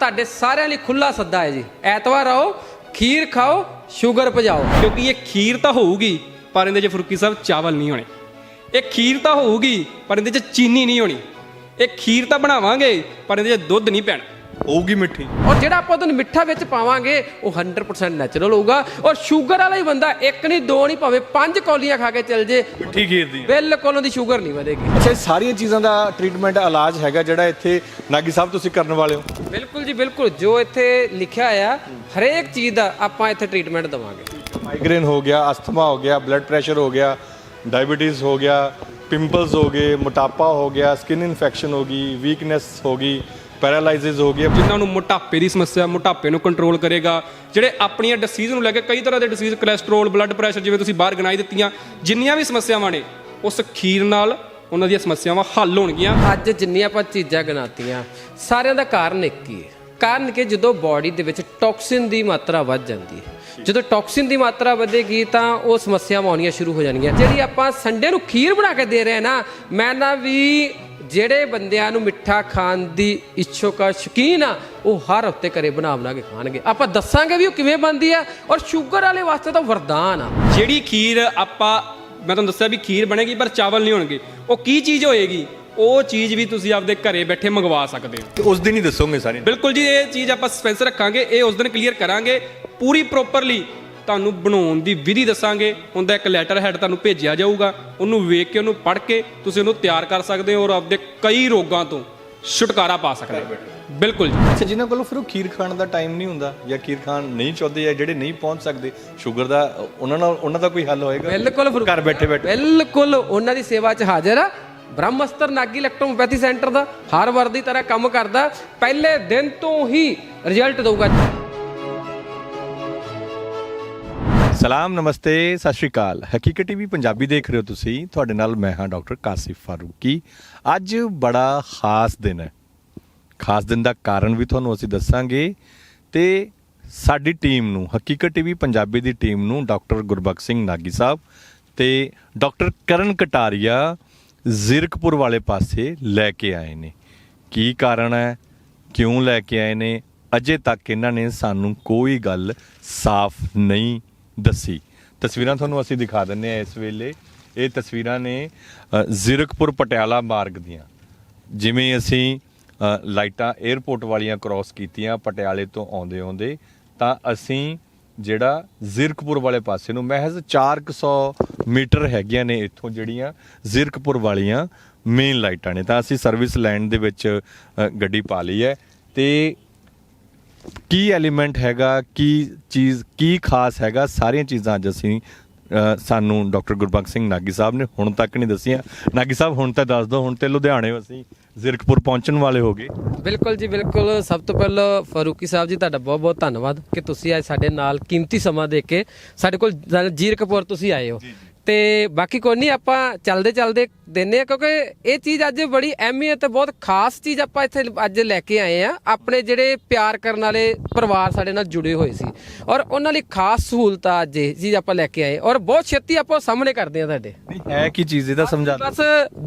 ਤੁਹਾਡੇ ਸਾਰਿਆਂ ਲਈ ਖੁੱਲਾ ਸੱਦਾ ਹੈ ਜੀ। ਐਤਵਾਰ ਆਓ, ਖੀਰ ਖਾਓ, ਸ਼ੂਗਰ ਭਜਾਓ ਕਿਉਂਕਿ ਇਹ ਖੀਰ ਤਾਂ ਹੋਊਗੀ, ਪਰ ਇਹਦੇ 'ਚ ਫਰੂਕੀ ਸਾਹਿਬ ਚਾਵਲ ਨਹੀਂ ਹੋਣੇ। ਇਹ ਖੀਰ ਤਾਂ ਹੋਊਗੀ, ਪਰ ਇਹਦੇ 'ਚ ਚੀਨੀ ਨਹੀਂ ਹੋਣੀ। ਇਹ ਖੀਰ ਤਾਂ ਬਣਾਵਾਂਗੇ, ਪਰ ਇਹਦੇ 'ਚ ਦੁੱਧ ਨਹੀਂ ਪੈਣਾ। ਹੋਊਗੀ ਮਿੱਠੀ। ਔਰ ਜਿਹੜਾ ਆਪਾਂ ਤੁਹਾਨੂੰ ਮਿੱਠਾ ਵਿੱਚ ਪਾਵਾਂਗੇ ਉਹ 100% ਨੈਚੁਰਲ ਹੋਊਗਾ। ਔਰ ਸ਼ੂਗਰ ਵਾਲਾ ਹੀ ਬੰਦਾ ਇੱਕ ਨਹੀਂ ਦੋ ਨਹੀਂ ਭਾਵੇਂ ਪੰਜ ਕੌਲੀਆਂ ਖਾ ਕੇ ਚੱਲ ਜੇ। ਮਿੱਠੀ ਖੀਰ ਦੀ। ਬਿਲਕੁਲ ਉਹਦੀ ਸ਼ੂਗਰ ਨਹੀਂ ਵਧੇਗੀ। ਅੱਛਾ ਇਹ ਸਾਰੀਆਂ ਚੀਜ਼ਾਂ ਦਾ ਟ੍ਰੀਟਮੈਂਟ ਇਲਾਜ ਹੈਗਾ ਜਿਹੜਾ ਇੱਥੇ ਨਾਗੀ ਸਾਹਿਬ ਤੁਸੀਂ ਕਰਨ ਵਾਲੇ ਹੋ? ਬਿਲਕੁਲ ਜੀ ਬਿਲਕੁਲ। ਜੋ ਇੱਥੇ ਲਿਖਿਆ ਆ ਹਰੇਕ ਚੀਜ਼ ਦਾ ਆਪਾਂ ਇੱਥੇ ਟ੍ਰੀਟਮੈਂਟ ਦਵਾਂਗੇ। ਮਾਈਗ੍ਰੇਨ ਹੋ ਗਿਆ ਅਸਥਮਾ ਹੋ ਗਿਆ ਬਲੱਡ ਪ੍ਰੈਸ਼ਰ ਹੋ ਗਿਆ ਡਾਇਬੀਟੀਜ਼ ਹੋ ਗਿਆ ਪਿੰਪਲਸ ਹੋ ਗਏ ਮੋਟਾਪਾ ਹੋ ਗਿਆ ਸਕਿਨ ਇਨਫੈਕਸ਼ਨ ਹੋ ਗਈ ਵੀਕਨੈਸ ਹੋ ਗਈ। ਪੈਰਾਲਾਈਸਿਸ ਹੋ ਗਿਆ ਜਿਨ੍ਹਾਂ ਨੂੰ ਮੋਟਾਪੇ ਦੀ ਸਮੱਸਿਆ ਮੋਟਾਪੇ ਨੂੰ ਕੰਟਰੋਲ ਕਰੇਗਾ। ਜਿਹੜੇ ਆਪਣੀਆਂ ਡਿਸੀਜ਼ ਨੂੰ ਲੈ ਕੇ ਕਈ ਤਰ੍ਹਾਂ ਦੇ ਡਿਸੀਜ਼ ਕੋਲੇਸਟ੍ਰੋਲ ਬਲੱਡ ਪ੍ਰੈਸ਼ਰ ਜਿਵੇਂ ਤੁਸੀਂ ਬਾਹਰ ਗਣਾਈ ਦਿੱਤੀਆਂ ਜਿੰਨੀਆਂ ਵੀ ਸਮੱਸਿਆਵਾਂ ਨੇ ਉਸ ਖੀਰ ਨਾਲ ਉਹਨਾਂ ਦੀਆਂ ਸਮੱਸਿਆਵਾਂ ਹੱਲ ਹੋਣਗੀਆਂ। ਅੱਜ ਜਿੰਨੀਆਂ ਆਪਾਂ ਚੀਜ਼ਾਂ ਗਨਾਤੀਆਂ ਸਾਰਿਆਂ ਦਾ ਕਾਰਨ ਇੱਕ ਹੀ ਹੈ। ਕਾਰਨ ਕਿ ਜਦੋਂ ਬਾਡੀ ਦੇ ਵਿੱਚ ਟੌਕਸਿਨ ਦੀ ਮਾਤਰਾ ਵੱਧ ਜਾਂਦੀ ਹੈ। ਜਦੋਂ ਟੌਕਸਿਨ ਦੀ ਮਾਤਰਾ ਵਧੇਗੀ ਤਾਂ ਉਹ ਸਮੱਸਿਆਵਾਂ ਆਉਣੀਆਂ ਸ਼ੁਰੂ ਹੋ ਜਾਣਗੀਆਂ। ਜਿਹੜੀ ਆਪਾਂ ਸੰਡੇ ਨੂੰ ਖੀਰ ਬਣਾ ਕੇ ਦੇ ਰਹੇ ਹਾਂ ਨਾ ਮੈਂ ਨਾ ਵੀ ਜਿਹੜੇ ਬੰਦਿਆਂ ਨੂੰ ਮਿੱਠਾ ਖਾਣ ਦੀ ਇੱਛੁਕ ਆ ਸ਼ੌਕੀਨ ਆ ਉਹ ਹਰ ਹਫ਼ਤੇ ਘਰੇ ਬਣਾ ਬਣਾ ਕੇ ਖਾਣਗੇ। ਆਪਾਂ ਦੱਸਾਂਗੇ ਵੀ ਉਹ ਕਿਵੇਂ ਬਣਦੀ ਆ ਔਰ ਸ਼ੂਗਰ ਵਾਲੇ ਵਾਸਤੇ ਤਾਂ ਵਰਦਾਨ ਆ। ਜਿਹੜੀ ਖੀਰ ਆਪਾਂ ਮੈਂ ਤੁਹਾਨੂੰ ਦੱਸਿਆ ਵੀ ਖੀਰ ਬਣੇਗੀ ਪਰ ਚਾਵਲ ਨਹੀਂ ਹੋਣਗੇ। ਉਹ ਕੀ ਚੀਜ਼ ਹੋਏਗੀ? ਉਹ ਚੀਜ਼ ਵੀ ਤੁਸੀਂ ਆਪਦੇ ਘਰੇ ਬੈਠੇ ਮੰਗਵਾ ਸਕਦੇ ਹੋ। ਤੇ ਉਸ ਦਿਨ ਹੀ ਦੱਸੋਗੇ ਸਾਰੀ ਬਿਲਕੁਲ ਜੀ ਇਹ ਚੀਜ਼ ਆਪਾਂ ਸਸਪੈਂਸ ਰੱਖਾਂਗੇ ਇਹ ਉਸ ਦਿਨ ਕਲੀਅਰ ਕਰਾਂਗੇ। ਪੂਰੀ ਪ੍ਰੋਪਰਲੀ ਤੁਹਾਨੂੰ ਬਣਾਉਣ ਦੀ ਵਿਧੀ ਦੱਸਾਂਗੇ। ਉਹਦਾ ਇੱਕ ਲੈਟਰ ਹੈਡ ਤੁਹਾਨੂੰ ਭੇਜਿਆ ਜਾਊਗਾ। ਉਹਨੂੰ ਵੇਖ ਕੇ ਉਹਨੂੰ ਪੜ੍ਹ ਕੇ ਤੁਸੀਂ ਉਹਨੂੰ ਤਿਆਰ ਕਰ ਸਕਦੇ ਹੋ ਔਰ ਆਪਦੇ ਕਈ ਰੋਗਾਂ ਤੋਂ ਛੁਟਕਾਰਾ ਪਾ ਸਕਦੇ ਹੋ। ਬਿਲਕੁਲ ਜੀ। ਅੱਛਾ ਜਿਨ੍ਹਾਂ ਕੋਲ ਫਿਰ ਉਹ ਖੀਰ ਖਾਣ ਦਾ ਟਾਈਮ ਨਹੀਂ ਹੁੰਦਾ ਜਾਂ ਖੀਰ ਖਾਣ ਨਹੀਂ ਚਾਹੁੰਦੇ ਜਾਂ ਜਿਹੜੇ ਨਹੀਂ ਪਹੁੰਚ ਸਕਦੇ ਸ਼ੂਗਰ ਦਾ ਉਹਨਾਂ ਨਾਲ ਉਹਨਾਂ ਦਾ ਕੋਈ ਹੱਲ ਹੋਏਗਾ? ਬਿਲਕੁਲ ਫਰੂਕ- ਘਰ ਬੈਠੇ ਬੈਠੇ। ਬਿਲਕੁਲ ਉਹਨਾਂ ਦੀ ਸੇਵਾ 'ਚ ਹਾਜ਼ਰ ਆ। ਬ੍ਰਹਮਸਤਰ ਨਾਗੀ ਇਲੈਕਟ੍ਰੋਪੈਥੀ ਸੈਂਟਰ ਦਾ ਹਰ ਵਾਰ ਦੀ ਤਰ੍ਹਾਂ ਕੰਮ ਕਰਦਾ। ਪਹਿਲੇ ਦਿਨ ਤੋਂ ਹੀ ਰਿਜ਼ਲਟ ਦਊਗਾ। ਸਲਾਮ, ਨਮਸਤੇ, ਸਤਿ ਸ਼੍ਰੀ ਅਕਾਲ। ਹਕੀਕਤ ਟੀਵੀ ਪੰਜਾਬੀ ਦੇਖ ਰਹੇ ਹੋ ਤੁਸੀਂ। ਤੁਹਾਡੇ ਨਾਲ ਮੈਂ ਹਾਂ ਡਾਕਟਰ ਕਾਸਿਫ ਫਾਰੂਕੀ। ਅੱਜ ਬੜਾ ਖਾਸ ਦਿਨ ਹੈ। ਖਾਸ ਦਿਨ ਦਾ ਕਾਰਨ ਵੀ ਤੁਹਾਨੂੰ ਅਸੀਂ ਦੱਸਾਂਗੇ ਤੇ ਸਾਡੀ ਟੀਮ ਨੂੰ, ਹਕੀਕਤ ਟੀਵੀ ਪੰਜਾਬੀ ਦੀ ਟੀਮ ਨੂੰ ਡਾਕਟਰ ਗੁਰਬਖਸ਼ ਸਿੰਘ ਨਾਗੀ ਸਾਹਿਬ ਤੇ ਡਾਕਟਰ ਕਰਨ ਕਟਾਰੀਆ ਜ਼ਿਰਕਪੁਰ ਵਾਲੇ ਪਾਸੇ ਲੈ ਕੇ ਆਏ ਨੇ। ਕੀ ਕਾਰਨ ਹੈ? ਕਿਉਂ ਲੈ ਕੇ ਆਏ ਨੇ? ਅਜੇ ਤੱਕ ਇਹਨਾਂ ਨੇ ਸਾਨੂੰ ਕੋਈ ਗੱਲ ਸਾਫ਼ ਨਹੀਂ ਦੱਸੀ। ਤਸਵੀਰਾਂ ਤੁਹਾਨੂੰ ਅਸੀਂ ਦਿਖਾ ਦਿੰਨੇ ਆ ਇਸ ਵੇਲੇ। ਇਹ ਤਸਵੀਰਾਂ ਨੇ ਅ, ਜ਼ਿਰਕਪੁਰ ਪਟਿਆਲਾ ਮਾਰਗ ਦੀਆਂ। ਜਿਵੇਂ ਅਸੀਂ ਲਾਈਟਾਂ 에ਅਰਪੋਰਟ ਵਾਲੀਆਂ ਕ੍ਰਾਸ ਕੀਤੀਆਂ ਪਟਿਆਲੇ ਤੋਂ ਆਉਂਦੇ ਆਉਂਦੇ ਤਾਂ ਅਸੀਂ ਜਿਹੜਾ ਜ਼ਿਰਕਪੁਰ ਵਾਲੇ ਪਾਸੇ ਨੂੰ ਮਹਿਜ਼ 400 ਮੀਟਰ ਹੈਗੀਆਂ ਨੇ ਇੱਥੋਂ ਜਿਹੜੀਆਂ ਜ਼ਿਰਕਪੁਰ ਵਾਲੀਆਂ ਮੇਨ ਲਾਈਟਾਂ ਨੇ। ਤਾਂ ਅਸੀਂ ਸਰਵਿਸ ਲਾਈਨ ਦੇ ਵਿੱਚ ਗੱਡੀ ਪਾ ਲਈ ਹੈ। ਤੇ ਕੀ ਐਲੀਮੈਂਟ ਹੈਗਾ ਕੀ ਚੀਜ਼ ਕੀ ਖਾਸ ਹੈਗਾ ਸਾਰੀਆਂ ਚੀਜ਼ਾਂ ਅੱਜ ਅਸੀਂ ਸਾਨੂੰ ਡਾਕਟਰ ਗੁਰਬਖਸ਼ ਸਿੰਘ ਨਾਗੀ ਸਾਹਿਬ ਨੇ ਹੁਣ ਤੱਕ ਨਹੀਂ ਦੱਸੀਆਂ। ਨਾਗੀ ਸਾਹਿਬ ਹੁਣ ਤਾਂ ਦੱਸ ਦਿਓ ਹੁਣ ਤੇ ਲੁਧਿਆਣੇ ਅਸੀਂ ਜ਼ਿਰਕਪੁਰ ਪਹੁੰਚਣ ਵਾਲੇ ਹੋਗੇ। ਬਿਲਕੁਲ ਜੀ ਬਿਲਕੁਲ। ਸਭ ਤੋਂ ਪਹਿਲਾਂ ਫਾਰੂਕੀ ਸਾਹਿਬ ਜੀ ਤੁਹਾਡਾ ਬਹੁਤ ਬਹੁਤ ਧੰਨਵਾਦ ਕਿ ਤੁਸੀਂ ਅੱਜ ਸਾਡੇ ਨਾਲ ਕੀਮਤੀ ਸਮਾਂ ਦੇ ਕੇ ਸਾਡੇ ਕੋਲ ਜੀਰਕਪੁਰ ਤੁਸੀਂ ਆਏ ਹੋ। ਤੇ ਬਾਕੀ ਕੋਈ ਨਹੀਂ ਆਪਾਂ ਚੱਲਦੇ ਚੱਲਦੇ ਦਿੰਨੇ ਆ ਕਿਉਂਕਿ ਇਹ ਚੀਜ਼ ਅੱਜ ਬੜੀ ਅਹਿਮੀਅਤ ਬਹੁਤ ਖਾਸ ਚੀਜ਼ ਆਪਾਂ ਇੱਥੇ ਅੱਜ ਲੈ ਕੇ ਆਏ ਆ ਆਪਣੇ ਜਿਹੜੇ ਪਿਆਰ ਕਰਨ ਵਾਲੇ ਪਰਿਵਾਰ ਸਾਡੇ ਨਾਲ ਜੁੜੇ ਹੋਏ ਸੀ ਔਰ ਉਹਨਾਂ ਲਈ ਖਾਸ ਸਹੂਲਤਾਂ ਅੱਜ ਇਹ ਚੀਜ਼ ਆਪਾਂ ਲੈ ਕੇ ਆਏ ਔਰ ਬਹੁਤ ਛੇਤੀ ਆਪਾਂ ਸਾਹਮਣੇ ਕਰਦੇ ਆ ਤੁਹਾਡੇ। ਨਹੀਂ ਹੈ ਕੀ ਚੀਜ਼ ਇਹਦਾ ਸਮਝਾ ਬਸ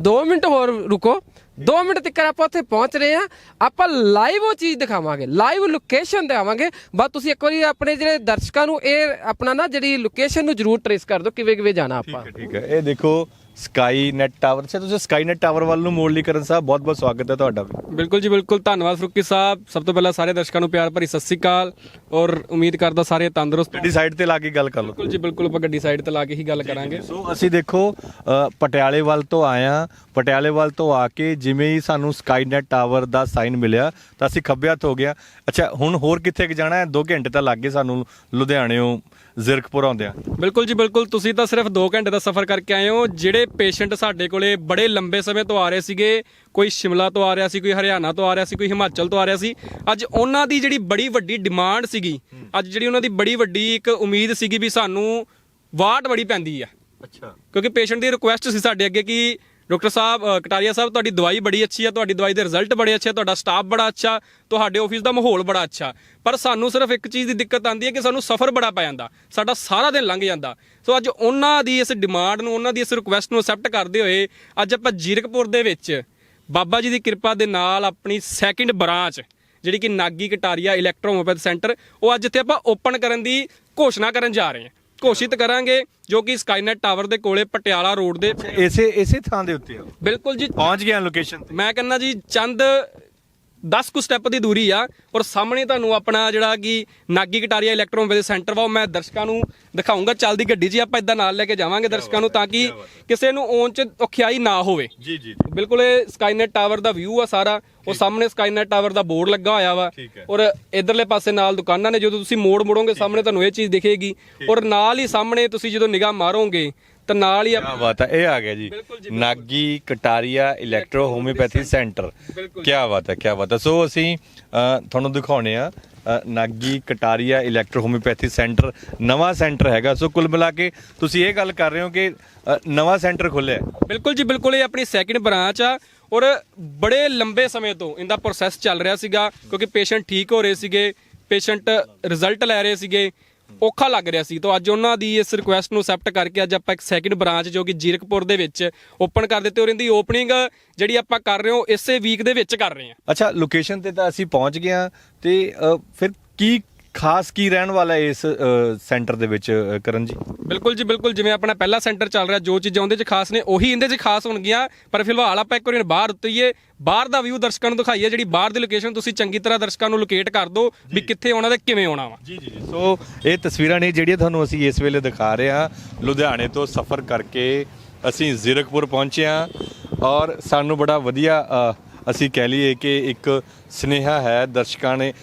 2 ਮਿੰਟ ਹੋਰ ਰੁਕੋ। 2 ਮਿੰਟ ਤੱਕ ਆਪਾਂ ਉੱਥੇ ਪਹੁੰਚ ਰਹੇ ਆ ਆਪਾਂ ਲਾਈਵ ਉਹ ਚੀਜ਼ ਦਿਖਾਵਾਂਗੇ। ਲਾਈਵ ਲੋਕੇਸ਼ਨ ਦਿਖਾਵਾਂਗੇ। ਬਸ ਤੁਸੀਂ ਇੱਕ ਵਾਰੀ ਆਪਣੇ ਜਿਹੜੇ ਦਰਸ਼ਕਾਂ ਨੂੰ ਇਹ ਆਪਣਾ ਨਾ ਜਿਹੜੀ ਲੋਕੇਸ਼ਨ ਨੂੰ ਜਰੂਰ ਟਰੇਸ ਕਰ ਦਿਓ ਕਿਵੇਂ ਕਿਵੇਂ ਜਾਣਾ ਆਪਾਂ। ਠੀਕ ਹੈ। ਇਹ ਦੇਖੋ ਸਕਾਈ ਨੈਟ ਟਾਵਰ। ਸੇ ਤੁਸੀਂ ਸਕਾਈ ਨੈਟ ਟਾਵਰ ਵੱਲ ਨੂੰ ਮੋੜ ਲਈ ਕਰਨ ਸਾਹਿਬ ਬਹੁਤ ਬਹੁਤ ਸਵਾਗਤ ਹੈ ਤੁਹਾਡਾ ਵੀ। ਬਿਲਕੁਲ ਜੀ ਬਿਲਕੁਲ। ਧੰਨਵਾਦ ਫਰੂਕੀ ਸਾਹਿਬ। ਸਭ ਤੋਂ ਪਹਿਲਾਂ ਸਾਰੇ ਦਰਸ਼ਕਾਂ ਨੂੰ ਪਿਆਰ ਭਰੀ ਸਤਿ ਸ੍ਰੀ ਅਕਾਲ ਔਰ ਉਮੀਦ ਕਰਦਾ ਸਾਰੇ ਤੰਦਰੁਸਤ ਗੱਡੀ ਸਾਈਡ ਤੇ ਲਾ ਕੇ ਗੱਲ ਕਰ ਲਓ। ਬਿਲਕੁਲ ਜੀ ਬਿਲਕੁਲ। ਆਪਾਂ ਗੱਡੀ ਸਾਈਡ ਤੇ ਲਾ ਕੇ ਹੀ ਗੱਲ ਕਰਾਂਗੇ। ਸੋ ਅਸੀਂ ਦੇਖੋ ਅ, ਪਟਿਆਲੇ ਵੱਲ ਤੋਂ ਆਇਆ ਪਟਿਆਲੇ ਵੱਲ ਤੋਂ ਆ ਕੇ ਜਿਵੇਂ ਹੀ ਸਾਨੂੰ ਸਕਾਈਨੈਟ ਟਾਵਰ ਦਾ ਸਾਈਨ ਮਿਲਿਆ ਤਾਂ ਅਸੀਂ ਖੱਬੇ ਹੱਥ ਹੋ ਗਿਆ ਅੱਛਾ ਹੁਣ ਹੋਰ ਕਿੱਥੇ ਕੁ ਜਾਣਾ ਹੈ? 2 ਘੰਟੇ ਤਾਂ ਲੱਗੇ ਸਾਨੂੰ ਲੁਧਿਆਣਿਓਂ ਜ਼ਿਰਕਪੁਰ ਆਉਂਦਿਆਂ ਬਿਲਕੁਲ ਜੀ ਬਿਲਕੁਲ ਤੁਸੀਂ ਤਾਂ ਸਿਰਫ 2 ਘੰਟੇ ਦਾ ਸਫ਼ਰ ਕਰਕੇ ਆਏ ਹੋ ਜਿਹੜੇ ਪੇਸ਼ੈਂਟ ਸਾਡੇ ਕੋਲੇ ਬੜੇ ਲੰਬੇ ਸਮੇਂ ਤੋਂ ਆ ਰਹੇ ਸੀਗੇ ਕੋਈ ਸ਼ਿਮਲਾ ਤੋਂ ਆ ਰਿਹਾ ਸੀ ਕੋਈ ਹਰਿਆਣਾ ਤੋਂ ਆ ਰਿਹਾ ਸੀ ਕੋਈ ਹਿਮਾਚਲ ਤੋਂ ਆ ਰਿਹਾ ਸੀ ਅੱਜ ਉਹਨਾਂ ਦੀ ਜਿਹੜੀ ਬੜੀ ਵੱਡੀ ਡਿਮਾਂਡ ਸੀਗੀ ਅੱਜ ਜਿਹੜੀ ਉਹਨਾਂ ਦੀ ਬੜੀ ਵੱਡੀ ਇੱਕ ਉਮੀਦ ਸੀਗੀ ਵੀ ਸਾਨੂੰ ਵਾਟ ਬੜੀ ਪੈਂਦੀ ਆ। ਅੱਛਾ। ਕਿਉਂਕਿ ਪੇਸ਼ੈਂਟ ਦੀ ਰਿਕੁਐਸਟ ਸੀ ਸਾਡੇ ਅੱਗੇ ਕਿ ਡਾਕਟਰ ਸਾਹਿਬ ਕਟਾਰੀਆ ਸਾਹਿਬ, ਤੁਹਾਡੀ ਦਵਾਈ ਬੜੀ ਅੱਛੀ ਆ, ਤੁਹਾਡੀ ਦਵਾਈ ਦੇ ਰਿਜ਼ਲਟ ਬੜੇ ਅੱਛੇ ਆ, ਤੁਹਾਡਾ ਸਟਾਫ ਬੜਾ ਅੱਛਾ, ਤੁਹਾਡੇ ਆਫਿਸ ਦਾ ਮਾਹੌਲ ਬੜਾ ਅੱਛਾ। ਪਰ ਸਾਨੂੰ ਸਿਰਫ ਇੱਕ ਚੀਜ਼ ਦੀ ਦਿੱਕਤ ਆਉਂਦੀ ਹੈ ਕਿ ਸਾਨੂੰ ਸਫ਼ਰ ਬੜਾ ਪੈ ਜਾਂਦਾ, ਸਾਡਾ ਸਾਰਾ ਦਿਨ ਲੰਘ ਜਾਂਦਾ। ਸੋ ਅੱਜ ਉਹਨਾਂ ਦੀ ਇਸ ਡਿਮਾਂਡ ਨੂੰ, ਉਹਨਾਂ ਦੀ ਇਸ ਰਿਕੁਐਸਟ ਨੂੰ ਅਕਸੈਪਟ ਕਰਦੇ ਹੋਏ, ਅੱਜ ਆਪਾਂ ਜੀਰਕਪੁਰ ਦੇ ਵਿੱਚ ਬਾਬਾ ਜੀ ਦੀ ਕਿਰਪਾ ਦੇ ਨਾਲ ਆਪਣੀ ਸੈਕਿੰਡ ਬ੍ਰਾਂਚ ਜਿਹੜੀ ਕਿ ਨਾਗੀ ਕਟਾਰੀਆ ਇਲੈਕਟ੍ਰੋ ਸੈਂਟਰ ਉਹ ਅੱਜ ਇੱਥੇ ਆਪਾਂ ਓਪਨ ਕਰਨ ਦੀ ਘੋਸ਼ਣਾ ਕਰਨ ਜਾ ਰਹੇ ਹਾਂ। ਘੋਸ਼ਿਤ ਕਰਾਂਗੇ ਜੋ ਕਿ ਸਕਾਈਨੈਟ ਟਾਵਰ ਦੇ ਕੋਲੇ ਪਟਿਆਲਾ ਰੋਡ ਦੇ ਇਸੇ ਇਸੇ ਥਾਂ ਦੇ ਉੱਤੇ ਆ? ਬਿਲਕੁਲ ਜੀ। ਪਹੁੰਚ ਗਿਆ ਲੋਕੇਸ਼ਨ ਤੇ? ਮੈਂ ਕਹਿੰਦਾ ਜੀ ਚੰਦ 10 ਕੁ ਸਟੈਪ ਦੀ ਦੂਰੀ ਆ ਔਰ ਸਾਹਮਣੇ ਤੁਹਾਨੂੰ ਆਪਣਾ ਜਿਹੜਾ ਕਿ ਨਾਗੀ ਕਟਾਰੀਆ ਇਲੈਕਟ੍ਰੋਨ ਵੇ ਸੈਂਟਰ ਵਾ ਉਹ ਮੈਂ ਦਰਸ਼ਕਾਂ ਨੂੰ ਦਿਖਾਉਂਗਾ ਚੱਲਦੀ ਗੱਡੀ ਹੀ ਆਪਾਂ ਇਦਾਂ ਨਾਲ ਲੈ ਕੇ ਜਾਵਾਂਗੇ ਦਰਸ਼ਕਾਂ ਨੂੰ ਤਾਂ ਕਿ ਕਿਸੇ ਨੂੰ ਆਉਣ 'ਚ ਔਖਿਆਈ ਨਾ ਹੋਵੇ। ਜੀ ਜੀ ਬਿਲਕੁਲ ਇਹ ਸਕਾਈਨੈਟ ਟਾਵਰ ਦਾ ਵਿਊ ਆ ਸਾਰਾ। ਉਹ ਸਾਹਮਣੇ ਸਕਾਈਨੈਟ ਟਾਵਰ ਦਾ ਬੋਰਡ ਲੱਗਾ ਹੋਇਆ ਵਾ। ਔਰ ਇਧਰਲੇ ਪਾਸੇ ਨਾਲ ਦੁਕਾਨਾਂ ਨੇ ਜਦੋਂ ਤੁਸੀਂ ਮੋੜ ਮੁੜੋਗੇ ਸਾਹਮਣੇ ਤੁਹਾਨੂੰ ਇਹ ਚੀਜ਼ ਦਿਖੇਗੀ। ਔਰ ਨਾਲ ਹੀ ਸਾਹਮਣੇ ਤੁਸੀਂ ਜਦੋਂ ਨਿਗਾਹ ਮਾਰੋਗੇ ਤਾਂ ਨਾਲ ਹੀ ਕੀ ਬਾਤ ਹੈ ਇਹ ਆ ਗਿਆ ਜੀ। ਬਿਲਕੁਲ ਜੀ, Nagi Kataria electro homeopathy centre ਬਿਲਕੁਲ। ਕੀ ਬਾਤ ਹੈ ਕੀ ਬਾਤ ਹੈ ਸੋ ਅਸੀਂ ਅ, ਤੁਹਾਨੂੰ ਦਿਖਾਉਣੇ ਆ ਅ, Nagi Kataria electro homeopathy centre ਨਵਾਂ ਸੈਂਟਰ ਹੈਗਾ। ਸੋ ਕੁੱਲ ਮਿਲਾ ਕੇ ਤੁਸੀਂ ਇਹ ਗੱਲ ਕਰ ਰਹੇ ਹੋ ਕਿ ਅ, ਨਵਾਂ ਸੈਂਟਰ ਖੁੱਲਿਆ ਹੈ। ਬਿਲਕੁਲ ਜੀ ਬਿਲਕੁਲ। ਇਹ ਆਪਣੀ ਸੈਕਿੰਡ ਬ੍ਰਾਂਚ ਆ ਔਰ ਬੜੇ ਲੰਬੇ ਸਮੇਂ ਤੋਂ ਇਹਦਾ ਪ੍ਰੋਸੈਸ ਚੱਲ ਰਿਹਾ ਸੀਗਾ ਕਿਉਂਕਿ ਪੇਸ਼ੈਂਟ ਠੀਕ ਹੋ ਰਹੇ ਸੀਗੇ ਪੇਸ਼ੈਂਟ ਰਿਜ਼ਲਟ ਲੈ ਰਹੇ ਸੀਗੇ। ਔਖਾ ਲੱਗ ਰਿਹਾ ਸੀ। ਤਾਂ ਅੱਜ ਉਹਨਾਂ ਦੀ ਇਸ ਰਿਕੁਐਸਟ ਨੂੰ ਅਸੈਪਟ ਕਰਕੇ ਅੱਜ ਆਪਾਂ ਇੱਕ ਸੈਕਿੰਡ ਬ੍ਰਾਂਚ ਜੋ ਕਿ ਜੀਰਕਪੁਰ ਦੇ ਵਿੱਚ ਓਪਨ ਕਰ ਦਿੱਤੇ ਔਰ ਇਹਦੀ ਓਪਨਿੰਗ ਜਿਹੜੀ ਆਪਾਂ ਕਰ ਰਹੇ ਹਾਂ ਉਹ ਇਸੇ ਵੀਕ ਦੇ ਵਿੱਚ ਕਰ ਰਹੇ ਹਾਂ। ਅੱਛਾ ਲੋਕੇਸ਼ਨ ਤੇ ਤਾਂ ਅਸੀਂ ਪਹੁੰਚ ਗਏ ਹਾਂ ਤੇ ਅ, ਫਿਰ ਕੀ ਖਾਸ ਕੀ ਰਹਿਣ ਵਾਲਾ ਇਸ ਸੈਂਟਰ ਦੇ ਵਿੱਚ ਕਰਨ ਜੀ? ਬਿਲਕੁਲ ਜੀ ਬਿਲਕੁਲ ਜਿਵੇਂ ਆਪਣਾ ਪਹਿਲਾ ਸੈਂਟਰ ਚੱਲ ਰਿਹਾ ਜੋ ਚੀਜ਼ਾਂ ਉਹਦੇ 'ਚ ਖਾਸ ਨੇ ਉਹੀ ਇਹਦੇ 'ਚ ਖਾਸ ਹੋਣਗੀਆਂ ਪਰ ਫਿਲਹਾਲ ਆਪਾਂ ਇੱਕ ਵਾਰੀ ਬਾਹਰ ਉਤਰੀਏ ਬਾਹਰ ਦਾ ਵਿਊ ਦਰਸ਼ਕਾਂ ਨੂੰ ਦਿਖਾਈਏ ਜਿਹੜੀ ਬਾਹਰ ਦੀ ਲੋਕੇਸ਼ਨ ਤੁਸੀਂ ਚੰਗੀ ਤਰ੍ਹਾਂ ਦਰਸ਼ਕਾਂ ਨੂੰ ਲੋਕੇਟ ਕਰ ਦਿਓ ਵੀ ਕਿੱਥੇ ਆਉਣਾ ਤੇ ਕਿਵੇਂ ਆਉਣਾ ਵਾ। ਜੀ ਜੀ ਸੋ ਇਹ ਤਸਵੀਰਾਂ ਨੇ ਜਿਹੜੀਆਂ ਤੁਹਾਨੂੰ ਅਸੀਂ ਇਸ ਵੇਲੇ ਦਿਖਾ ਰਹੇ ਹਾਂ ਲੁਧਿਆਣੇ ਤੋਂ ਸਫ਼ਰ ਕਰਕੇ ਅਸੀਂ ਜ਼ੀਰਕਪੁਰ ਪਹੁੰਚੇ ਹਾਂ ਔਰ ਸਾਨੂੰ ਬੜਾ ਵਧੀਆ ਅਸੀਂ ਕਹਿ ਲਈਏ ਕਿ ਇੱਕ ਸਨੇਹਾ ਹੈ, ਦਰਸ਼ਕਾਂ ਨੇ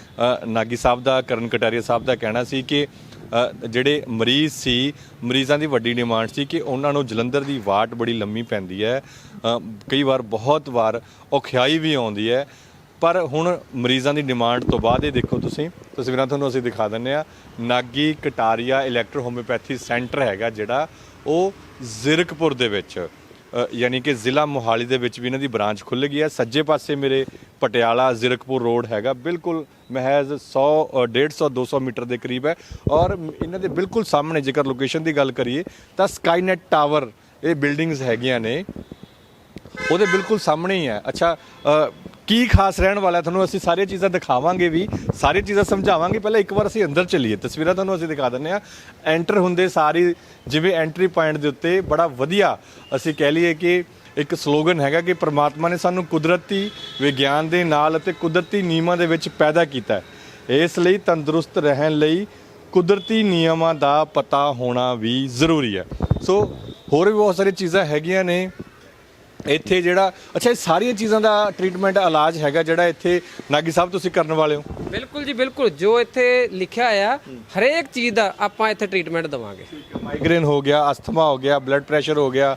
ਨਾਗੀ ਸਾਹਿਬ ਦਾ, ਕਰਨ ਕਟਾਰੀਆ ਸਾਹਿਬ ਦਾ ਕਹਿਣਾ ਸੀ ਕਿ ਜਿਹੜੇ ਮਰੀਜ਼ ਸੀ, ਮਰੀਜ਼ਾਂ ਦੀ ਵੱਡੀ ਡਿਮਾਂਡ ਸੀ ਕਿ ਉਹਨਾਂ ਨੂੰ ਜਲੰਧਰ ਦੀ ਵਾਟ ਬੜੀ ਲੰਮੀ ਪੈਂਦੀ ਹੈ। ਕਈ ਵਾਰ ਬਹੁਤ ਵਾਰ ਔਖਿਆਈ ਵੀ ਆਉਂਦੀ ਹੈ। ਪਰ ਹੁਣ ਮਰੀਜ਼ਾਂ ਦੀ ਡਿਮਾਂਡ ਤੋਂ ਬਾਅਦ ਇਹ ਦੇਖੋ ਤੁਸੀਂ, ਤਸਵੀਰਾਂ ਤੁਹਾਨੂੰ ਅਸੀਂ ਦਿਖਾ ਦਿੰਨੇ ਆ Nagi Kataria electro homeopathy centre ਹੈਗਾ ਜਿਹੜਾ, ਉਹ ਜ਼ਿਰਕਪੁਰ ਦੇ ਵਿੱਚ। ਯਾਨੀ ਕਿ ਜ਼ਿਲ੍ਹਾ ਮੋਹਾਲੀ ਦੇ ਵਿੱਚ ਵੀ ਇਹਨਾਂ ਦੀ ਬ੍ਰਾਂਚ ਖੁੱਲ ਗਈ ਹੈ। ਸੱਜੇ ਪਾਸੇ ਮੇਰੇ ਪਟਿਆਲਾ ਜ਼ਿਰਕਪੁਰ ਰੋਡ ਹੈਗਾ। ਬਿਲਕੁਲ ਮਹਿਜ਼ 100 ਅ, 150 200 ਮੀਟਰ ਦੇ ਕਰੀਬ ਹੈ। ਔਰ ਇਹਨਾਂ ਦੇ ਬਿਲਕੁਲ ਸਾਹਮਣੇ ਜੇਕਰ ਲੋਕੇਸ਼ਨ ਦੀ ਗੱਲ ਕਰੀਏ ਤਾਂ ਸਕਾਈਨੈਟ ਟਾਵਰ ਇਹ ਬਿਲਡਿੰਗਸ ਹੈਗੀਆਂ ਨੇ। ਉਹਦੇ ਬਿਲਕੁਲ ਸਾਹਮਣੇ ਹੀ ਹੈ। ਅੱਛਾ ਕੀ ਖਾਸ ਰਹਿਣ ਵਾਲਾ ਤੁਹਾਨੂੰ ਅਸੀਂ ਸਾਰੀਆਂ ਚੀਜ਼ਾਂ ਦਿਖਾਵਾਂਗੇ ਵੀ ਸਾਰੀਆਂ ਚੀਜ਼ਾਂ ਸਮਝਾਵਾਂਗੇ। ਪਹਿਲਾਂ ਇੱਕ ਵਾਰ ਅਸੀਂ ਅੰਦਰ ਚੱਲੀਏ। ਤਸਵੀਰਾਂ ਤੁਹਾਨੂੰ ਅਸੀਂ ਦਿਖਾ ਦਿੰਨੇ ਆ ਐਂਟਰ ਹੁੰਦੇ ਸਾਰੀ, ਜਿਵੇਂ ਐਂਟਰੀ ਪੁਆਇੰਟ ਦੇ ਉੱਤੇ ਬੜਾ ਵਧੀਆ ਅਸੀਂ ਕਹਿ ਲਈਏ ਕਿ ਇੱਕ ਸਲੋਗਨ ਹੈਗਾ ਕਿ ਪ੍ਰਮਾਤਮਾ ਨੇ ਸਾਨੂੰ ਕੁਦਰਤੀ ਵਿਗਿਆਨ ਦੇ ਨਾਲ ਅਤੇ ਕੁਦਰਤੀ ਨਿਯਮਾਂ ਦੇ ਵਿੱਚ ਪੈਦਾ ਕੀਤਾ ਹੈ। ਇਸ ਲਈ ਤੰਦਰੁਸਤ ਰਹਿਣ ਲਈ ਕੁਦਰਤੀ ਨਿਯਮਾਂ ਦਾ ਪਤਾ ਹੋਣਾ ਵੀ ਜ਼ਰੂਰੀ ਹੈ। ਸੋ ਹੋਰ ਵੀ ਬਹੁਤ ਸਾਰੀਆਂ ਚੀਜ਼ਾਂ ਹੈਗੀਆਂ ਨੇ। ਇੱਥੇ ਜਿਹੜਾ ਅੱਛਾ ਇਹ ਸਾਰੀਆਂ ਚੀਜ਼ਾਂ ਦਾ ਟ੍ਰੀਟਮੈਂਟ ਇਲਾਜ ਹੈਗਾ ਜਿਹੜਾ ਇੱਥੇ ਨਾਗੀ ਸਾਹਿਬ ਤੁਸੀਂ ਕਰਨ ਵਾਲੇ ਹੋ? ਬਿਲਕੁਲ ਜੀ ਬਿਲਕੁਲ। ਜੋ ਇੱਥੇ ਲਿਖਿਆ ਆ ਹਰੇਕ ਚੀਜ਼ ਦਾ ਆਪਾਂ ਇੱਥੇ ਟ੍ਰੀਟਮੈਂਟ ਦਵਾਂਗੇ। ਮਾਈਗ੍ਰੇਨ ਹੋ। ਗਿਆ ਅਸਥਮਾ ਹੋ ਗਿਆ ਬਲੱਡ ਪ੍ਰੈਸ਼ਰ ਹੋ ਗਿਆ